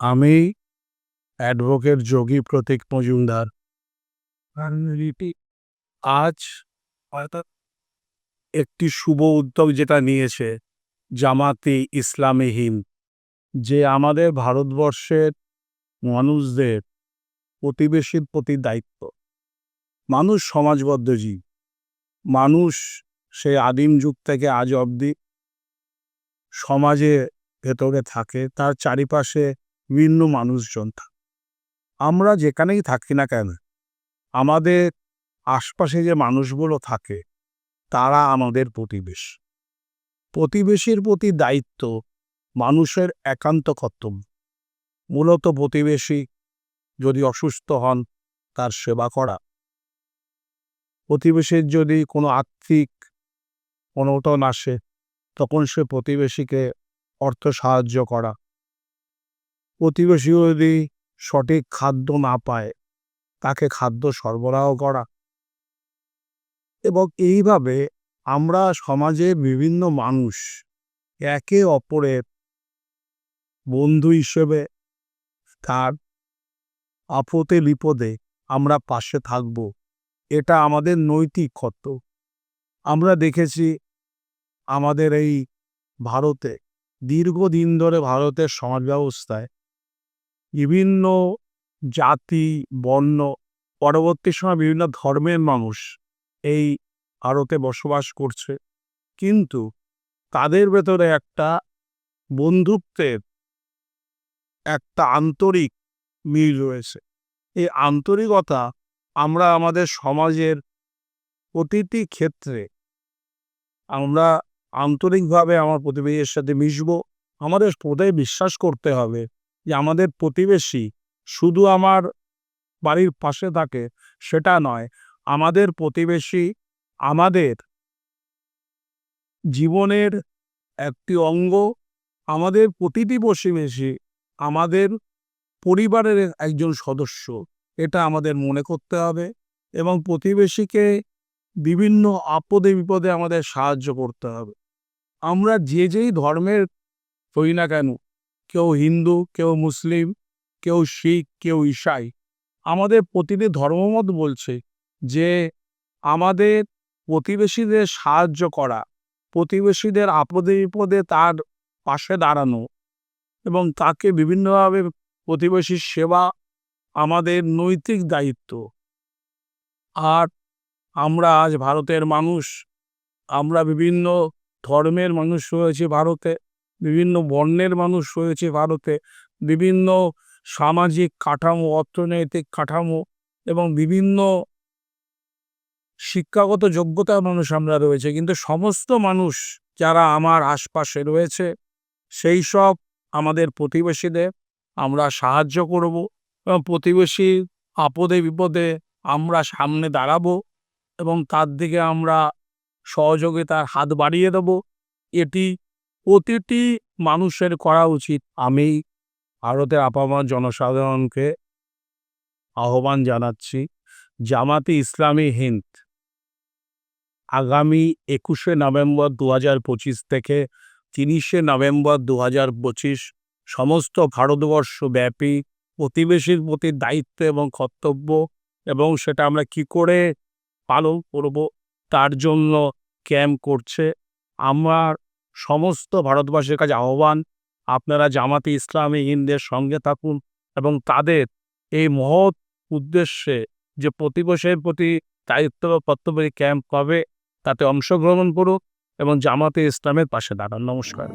আমি অ্যাডভোকেট যোগী প্রতীক মজুমদার। আজ অর্থাৎ একটি শুভ উদ্যোগ যেটা নিয়েছে জামাতি ইসলামী হিন্দ, যে আমাদের ভারতবর্ষের মানুষদের প্রতিবেশীর প্রতি দায়িত্ব। মানুষ সমাজবদ্ধ জীব, মানুষ সেই আদিম যুগ থেকে আজ অবধি সমাজে ভেতরে থাকে, তার চারিপাশে বিভিন্ন মানুষজন আমরা যেখানেই থাকি না কেন, আমাদের আশপাশে যে মানুষগুলো থাকে, তারা আমাদের প্রতিবেশ। প্রতিবেশীর প্রতি দায়িত্ব মানুষের একান্ত কর্তব্য। মূলত প্রতিবেশী যদি অসুস্থ হন, তার সেবা করা। প্রতিবেশীর যদি কোনো আর্থিক অনটন আসে, তখন সে প্রতিবেশীকে অর্থ সাহায্য করা। প্রতিবেশী যদি সঠিক খাদ্য না পায়, তাকে খাদ্য সরবরাহ করা। এবং এইভাবে আমরা সমাজে বিভিন্ন মানুষ একে অপরের বন্ধু হিসেবে তার আপদে বিপদে আমরা পাশে থাকব। এটা আমাদের নৈতিক কর্তব্য। আমরা দেখেছি আমাদের এই ভারতে দীর্ঘদিন ধরে ভারতের সমাজ ব্যবস্থায় বিভিন্ন জাতি, বর্ণ, পরবর্তী সময় বিভিন্ন ধর্মের মানুষ এই ভারতে বসবাস করছে। কিন্তু তাদের ভেতরে একটা বন্ধুত্বের একটা আন্তরিক মিল রয়েছে। এই আন্তরিকতা আমরা আমাদের সমাজের প্রতিটি ক্ষেত্রে আমরা আন্তরিকভাবে আমার প্রতিবেশীর সাথে মিশব। আমাদের প্রদায় বিশ্বাস করতে হবে। যে আমাদের প্রতিবেশী শুধু আমার বাড়ির পাশে থাকে, সেটা নয়, আমাদের প্রতিবেশী আমাদের জীবনের একটি অঙ্গ, আমাদের প্রতিটি প্রতিবেশী আমাদের পরিবারের একজন সদস্য, এটা আমাদের মনে করতে হবে এবং প্রতিবেশীকে বিভিন্ন আপদে বিপদে আমাদের সাহায্য করতে হবে। আমরা যে যেই ধর্মের হই না কেন কেউ হিন্দু, কেউ মুসলিম, কেউ শিখ, কেউ ঈশাই। আমাদের প্রতিটি ধর্মমত বলছে যে আমাদের প্রতিবেশীদের সাহায্য করা, প্রতিবেশীদের আপদে বিপদে তার পাশে দাঁড়ানো এবং তাকে বিভিন্নভাবে প্রতিবেশীর সেবা আমাদের নৈতিক দায়িত্ব। আর আমরা আজ ভারতের মানুষ, আমরা বিভিন্ন ধর্মের মানুষ রয়েছে ভারতে। বিভিন্ন বর্ণের মানুষ রয়েছে ভারতে। বিভিন্ন সামাজিক কাঠামো, অর্থনৈতিক কাঠামো এবং বিভিন্ন শিক্ষাগত যোগ্যতার মানুষ আমরা রয়েছে। কিন্তু সমস্ত মানুষ যারা আমার আশপাশে রয়েছে, সেই সব আমাদের প্রতিবেশীদের আমরা সাহায্য করব এবং প্রতিবেশী আপদে বিপদে আমরা সামনে দাঁড়াবো এবং তার দিকে আমরা সহযোগিতার হাত বাড়িয়ে দেব। এটি প্রতিটি মানুষের করা উচিত। আমি ভারতের আপামর জনসাধারণকে আহ্বান জানাচ্ছি, জামাতে ইসলামী হিন্দ আগামী একুশে নভেম্বর দু হাজার পঁচিশ থেকে তিরিশে নভেম্বর দু হাজার পঁচিশ সমস্ত ভারতবর্ষ ব্যাপী প্রতিবেশীর প্রতি দায়িত্ব এবং কর্তব্য এবং সেটা আমরা কি করে পালন করব তার জন্য ক্যাম্প করছে। আমার সমস্ত ভারতবাসীর কাছে আহ্বান, আপনারা জামাতে ইসলামী হিন্দের সঙ্গে থাকুন এবং তাদের এই মহৎ উদ্দেশ্যে যে প্রতিবেশীর প্রতি দায়িত্ব বা কর্তব্যের ক্যাম্প হবে তাতে অংশগ্রহণ করুক এবং জামাতে ইসলামের পাশে দাঁড়ান। নমস্কার।